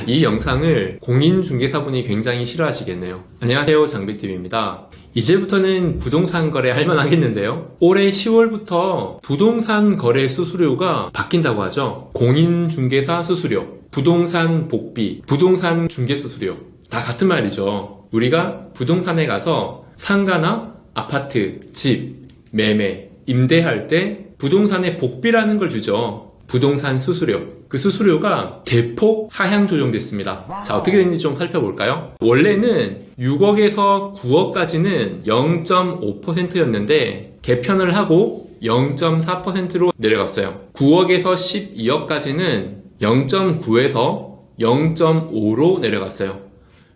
자, 이 영상을 공인중개사분이 굉장히 싫어하시겠네요. 안녕하세요. 장비TV입니다. 이제부터는 부동산 거래 할 만하겠는데요. 올해 10월부터 부동산 거래 수수료가 바뀐다고 하죠. 공인중개사 수수료, 부동산 복비, 부동산 중개 수수료. 다 같은 말이죠. 우리가 부동산에 가서 상가나 아파트, 집, 매매, 임대할 때 부동산에 복비라는 걸 주죠. 부동산 수수료. 그 수수료가 대폭 하향 조정됐습니다. 자, 어떻게 됐는지 좀 살펴볼까요? 원래는 6억에서 9억까지는 0.5%였는데 개편을 하고 0.4%로 내려갔어요. 9억에서 12억까지는 0.9에서 0.5로 내려갔어요.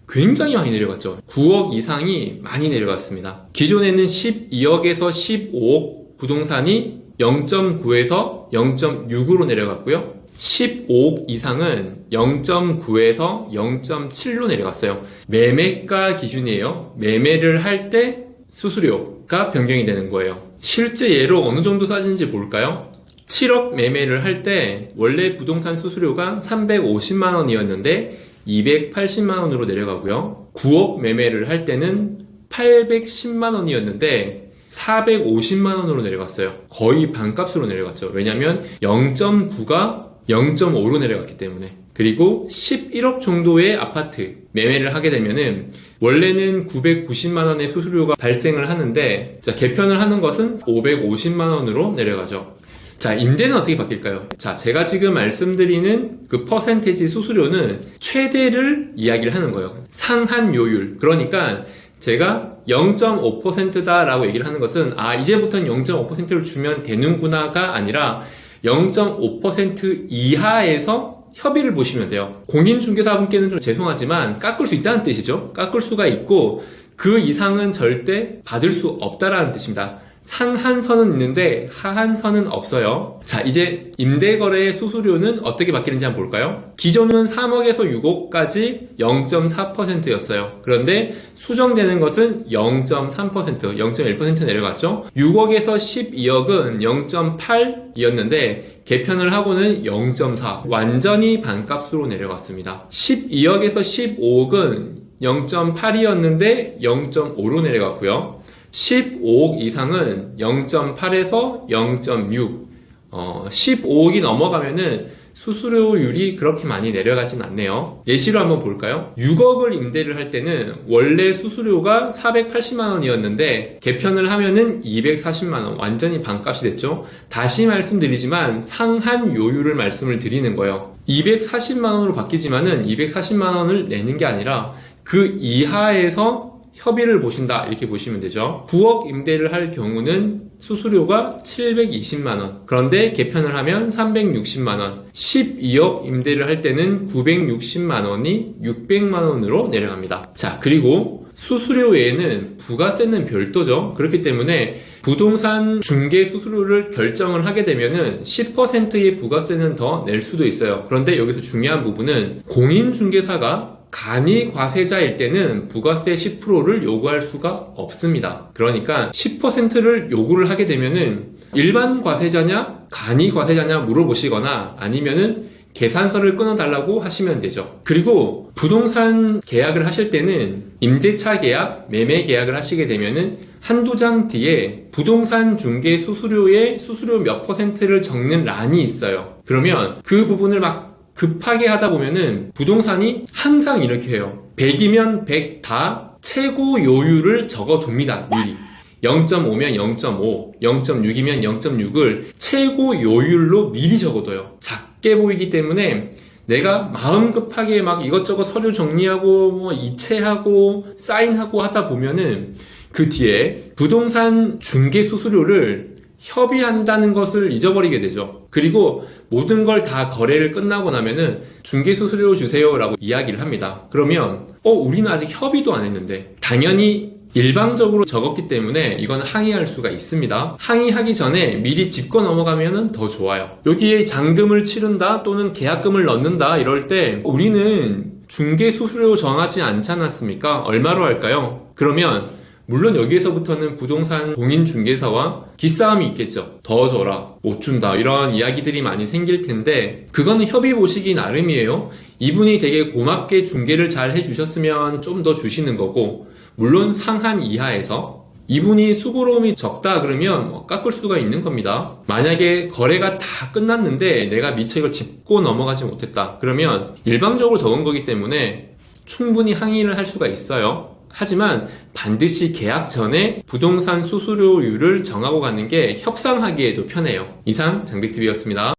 굉장히 많이 내려갔죠. 9억 이상이 많이 내려갔습니다. 기존에는 12억에서 15억 부동산이 0.9에서 0.6으로 내려갔고요. 15억 이상은 0.9에서 0.7로 내려갔어요. 매매가 기준이에요. 매매를 할 때 수수료가 변경이 되는 거예요. 실제 예로 어느 정도 싸진지 볼까요? 7억 매매를 할 때 원래 부동산 수수료가 350만 원이었는데 280만 원으로 내려가고요. 9억 매매를 할 때는 810만 원이었는데 450만 원으로 내려갔어요. 거의 반값으로 내려갔죠. 왜냐면 0.9가 0.5로 내려갔기 때문에. 그리고 11억 정도의 아파트 매매를 하게 되면은 원래는 990만 원의 수수료가 발생을 하는데 자, 개편을 하는 것은 550만 원으로 내려가죠. 자, 임대는 어떻게 바뀔까요? 자, 제가 지금 말씀드리는 그 퍼센테지 수수료는 최대를 이야기를 하는 거예요. 상한 요율. 그러니까 제가 0.5%다라고 얘기를 하는 것은 아, 이제부터는 0.5%를 주면 되는구나가 아니라 0.5% 이하에서 협의를 보시면 돼요. 공인중개사분께는 좀 죄송하지만 깎을 수 있다는 뜻이죠. 깎을 수가 있고 그 이상은 절대 받을 수 없다라는 뜻입니다. 상한선은 있는데 하한선은 없어요. 자, 이제 임대거래 수수료는 어떻게 바뀌는지 한번 볼까요? 기존은 3억에서 6억까지 0.4%였어요. 그런데 수정되는 것은 0.3%, 0.1% 내려갔죠? 6억에서 12억은 0.8이었는데 개편을 하고는 0.4, 완전히 반값으로 내려갔습니다. 12억에서 15억은 0.8이었는데 0.5로 내려갔고요. 15억 이상은 0.8에서 0.6, 어, 15억이 넘어가면은 수수료율이 그렇게 많이 내려가진 않네요. 예시로 한번 볼까요? 6억을 임대를 할 때는 원래 수수료가 480만 원이었는데 개편을 하면은 240만 원, 완전히 반값이 됐죠. 다시 말씀드리지만 상한 요율을 말씀을 드리는 거예요. 240만 원으로 바뀌지만은 240만 원을 내는 게 아니라 그 이하에서 협의를 보신다 이렇게 보시면 되죠. 9억 임대를 할 경우는 수수료가 720만원. 그런데 개편을 하면 360만원. 12억 임대를 할 때는 960만원이 600만원으로 내려갑니다. 자, 그리고 수수료 외에는 부가세는 별도죠. 그렇기 때문에 부동산 중개 수수료를 결정을 하게 되면은 10%의 부가세는 더 낼 수도 있어요. 그런데 여기서 중요한 부분은 공인중개사가 간이 과세자일 때는 부가세 10%를 요구할 수가 없습니다. 그러니까 10%를 요구를 하게 되면은 일반 과세자냐, 간이 과세자냐 물어보시거나 아니면은 계산서를 끊어달라고 하시면 되죠. 그리고 부동산 계약을 하실 때는 임대차 계약, 매매 계약을 하시게 되면은 한두 장 뒤에 부동산 중개 수수료의 수수료 몇 퍼센트를 적는 란이 있어요. 그러면 그 부분을 막 급하게 하다 보면은 부동산이 항상 이렇게 해요. 100이면 100 다 최고 요율을 적어둡니다. 미리. 0.5면 0.5, 0.6이면 0.6을 최고 요율로 미리 적어둬요. 작게 보이기 때문에 내가 마음 급하게 막 이것저것 서류 정리하고 뭐 이체하고 사인하고 하다 보면은 그 뒤에 부동산 중개 수수료를 협의한다는 것을 잊어버리게 되죠. 그리고 모든 걸 다 거래를 끝나고 나면은 중개 수수료 주세요라고 이야기를 합니다. 그러면 어 우리는 아직 협의도 안 했는데 당연히 일방적으로 적었기 때문에 이건 항의할 수가 있습니다. 항의하기 전에 미리 짚고 넘어가면 더 좋아요. 여기에 잔금을 치른다 또는 계약금을 넣는다 이럴 때 우리는 중개 수수료 정하지 않지 않았습니까? 얼마로 할까요? 그러면 물론 여기에서부터는 부동산 공인 중개사와 기싸움이 있겠죠. 더 줘라, 못 준다, 이런 이야기들이 많이 생길 텐데, 그거는 협의 보시기 나름이에요. 이분이 되게 고맙게 중개를 잘 해주셨으면 좀 더 주시는 거고, 물론 상한 이하에서 이분이 수고로움이 적다 그러면 뭐 깎을 수가 있는 겁니다. 만약에 거래가 다 끝났는데 내가 미처 이걸 짚고 넘어가지 못했다. 그러면 일방적으로 적은 거기 때문에 충분히 항의를 할 수가 있어요. 하지만 반드시 계약 전에 부동산 수수료율을 정하고 가는 게 협상하기에도 편해요. 이상 장백TV였습니다.